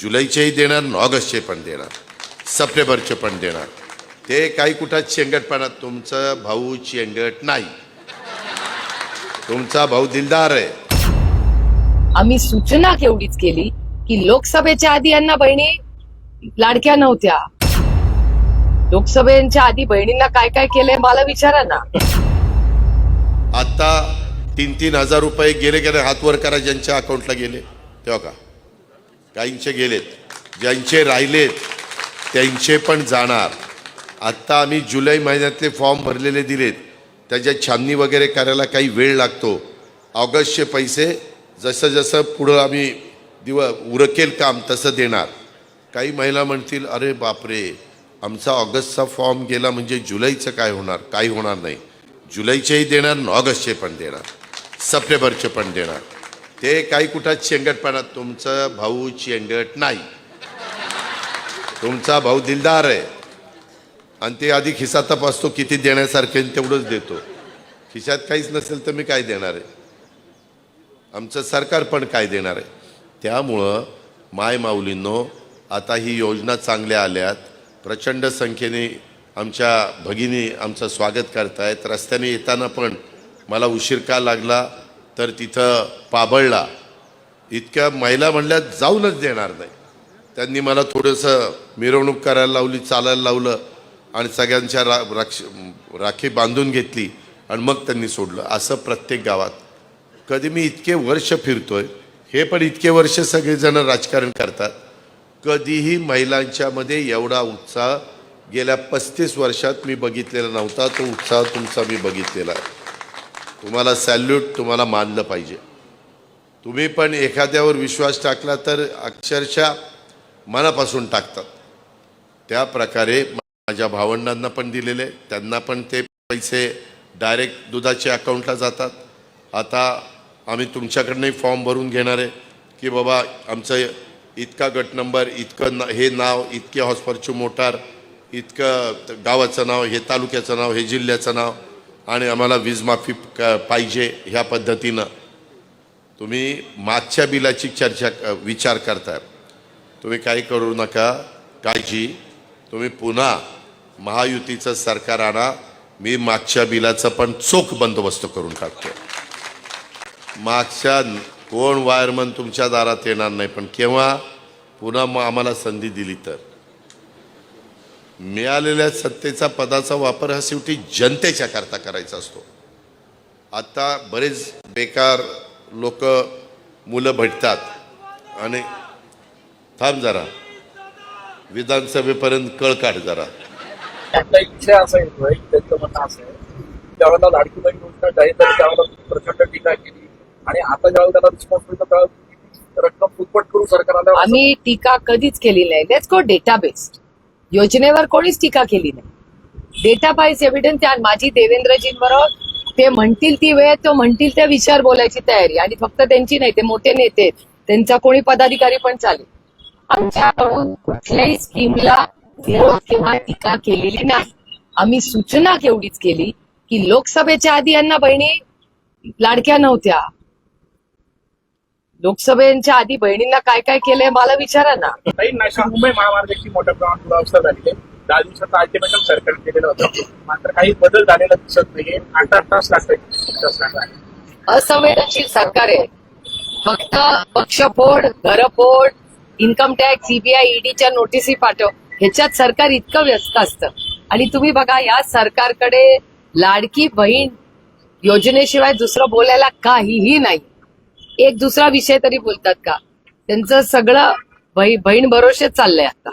जुलैचेही देणार आणि ऑगस्टचे पण देणार सप्टेंबरचे पण देणार. ते काही कुठं चेंगटपणा तुमचं भाऊ चेंगट नाही. तुमचा भाऊ दिलदार आहे. आम्ही सूचना केवढीच केली की लोकसभेच्या आधी यांना बहिणी लाडक्या नव्हत्या. लोकसभेच्या आधी बहिणींना काय काय केलंय मला विचारा ना. आता तीन तीन हजार रुपये गेले गेले हात वर करा ज्यांच्या अकाउंटला गेले. तेव्हा का? काहींचे गेलेत ज्यांचे राहिलेत त्यांचे पण जाणार. आत्ता आम्ही जुलै महिन्यातले फॉर्म भरलेले दिलेत. त्याच्यात छाननी वगैरे करायला काही वेळ लागतो. ऑगस्टचे पैसे जसं जसं पुढं आम्ही दिव उरकेल काम तसं देणार. काही महिला म्हणतील अरे बापरे आमचा ऑगस्टचा फॉर्म गेला म्हणजे जुलैचं काय होणार? काही होणार नाही. जुलैचेही देणार ऑगस्टचे पण देणार. सप्टेंबरचे पण देणार. ते काही कुठं चेंगटपणा तुमचं भाऊ चेंगट नाही. तुमचा भाऊ दिलदार आहे. आणि ते आधी खिसा तपासतो किती देण्यासारखे तेवढंच देतो. खिशात काहीच नसेल तर मी काय देणार आहे? आमचं सरकार पण काय देणार आहे? त्यामुळं माय माऊलींनो आता ही योजना चांगल्या आल्यात. प्रचंड संख्येने आमच्या भगिनी आमचं स्वागत करतायत. रस्त्याने येताना पण मला उशीर का लागला? तर तिथं पाबळला. इतक्या महिला म्हणल्या जाऊनच देणार नाही. त्यांनी मला थोडंसं मिरवणूक करायला लावली चालायला लावलं आणि सगळ्यांच्या रा राक्ष राखी बांधून घेतली आणि मग त्यांनी सोडलं. असं प्रत्येक गावात. कधी मी इतके वर्ष फिरतोय हे पण इतके वर्ष सगळेजण राजकारण करतात. कधीही महिलांच्यामध्ये एवढा उत्साह गेल्या पस्तीस वर्षात मी बघितलेला नव्हता तो उत्साह तुमचा मी बघितलेला आहे. तुम्हाला सॅल्यूट तुम्हाला मानलं पाहिजे. तुम्ही पण एखाद्यावर विश्वास टाकला तर अक्षरशः मनापासून टाकतात. त्या प्रकारे माझ्या भावंडांना पण दिलेले त्यांना पण ते पैसे डायरेक्ट दुधाच्या अकाउंटला जातात. आता आम्ही तुमच्याकडनंही फॉर्म भरून घेणार आहे की बाबा आमचं इतका गट नंबर इतकं न हे नाव इतके हॉस्परची मोटार इतकं गावाचं नाव हे तालुक्याचं नाव हे जिल्ह्याचं नाव आणि आम्हाला वीजमाफी क- पाहिजे ह्या पद्धतीनं. तुम्ही मागच्या बिलाची चर्चा क- विचार करताय. तुम्ही काही करू नका. काळजी. तुम्ही पुन्हा महायुतीचं सरकार आणा. मी मागच्या बिलाचं पण चोख बंदोबस्त करून टाकतो. मागच्या कोण वायरमन तुमच्या दारात येणार नाही पण केव्हा पुन्हा मग आम्हाला संधी दिली तर. मिळालेल्या सत्तेचा पदाचा वापर हा शेवटी जनतेच्या करता करायचा असतो. आता बरेच बेकार लोक मुलं भेटतात आणि थांब जरा. विधानसभेपर्यंत कळ काढ जरा. एक विषय असा येतोय की त्यांचं म्हणणं असं आहे त्यावेळेला लाडकी बहीण योजना जाहीर झाली त्यावेळेला प्रचंड टीका केली. आणि आता ज्यावेळेला त्याला रिस्पॉन्स मिळतो त्यावेळेला रक्कम फुटपट करू सरकारला आम्ही टीका कधीच केली नाही. लेट्स गो डेटाबेस योजनेवर कोणीच टीका केली नाही. डेटा डेटाबाईज एव्हिडन्स आणि माझी देवेंद्रजींबरोबर ते म्हणतील ती वेळ तो म्हणतील त्या विचार बोलायची तयारी. आणि फक्त त्यांची नाही ते मोठे नेते त्यांचा कोणी पदाधिकारी पण चालेल. आमच्याकडून कुठल्याही स्कीमला विरोध किंवा टीका केलेली नाही. आम्ही सूचना केवढीच केली की लोकसभेच्या आधी यांना बहिणी लाडक्या नव्हत्या. लोकसभेच्या आधी बहिणींना काय काय केलंय मला विचारा ना. मुंबई महामार्गाची मोठ्या प्रमाणात दुरावस्था आहे. दहा दिवसाचं अल्टिमेटम सरकार केलेलं होतं. मात्र काही बदल झालेला दिसत नाहीये. आठ आठ तास लागतात असंवेदनशील सरकार आहे. फक्त पक्षफोड घरफोड इन्कम टॅक्स सीबीआय ईडीच्या नोटिसी पाठव. ह्याच्यात सरकार इतकं व्यस्त असतं. आणि तुम्ही बघा या सरकारकडे लाडकी बहीण योजनेशिवाय दुसरं बोलायला काहीही नाही. एक दुसरा विषय तरी बोलतात का? त्यांचं सगळं बहीण भरोशेच चाललंय आता.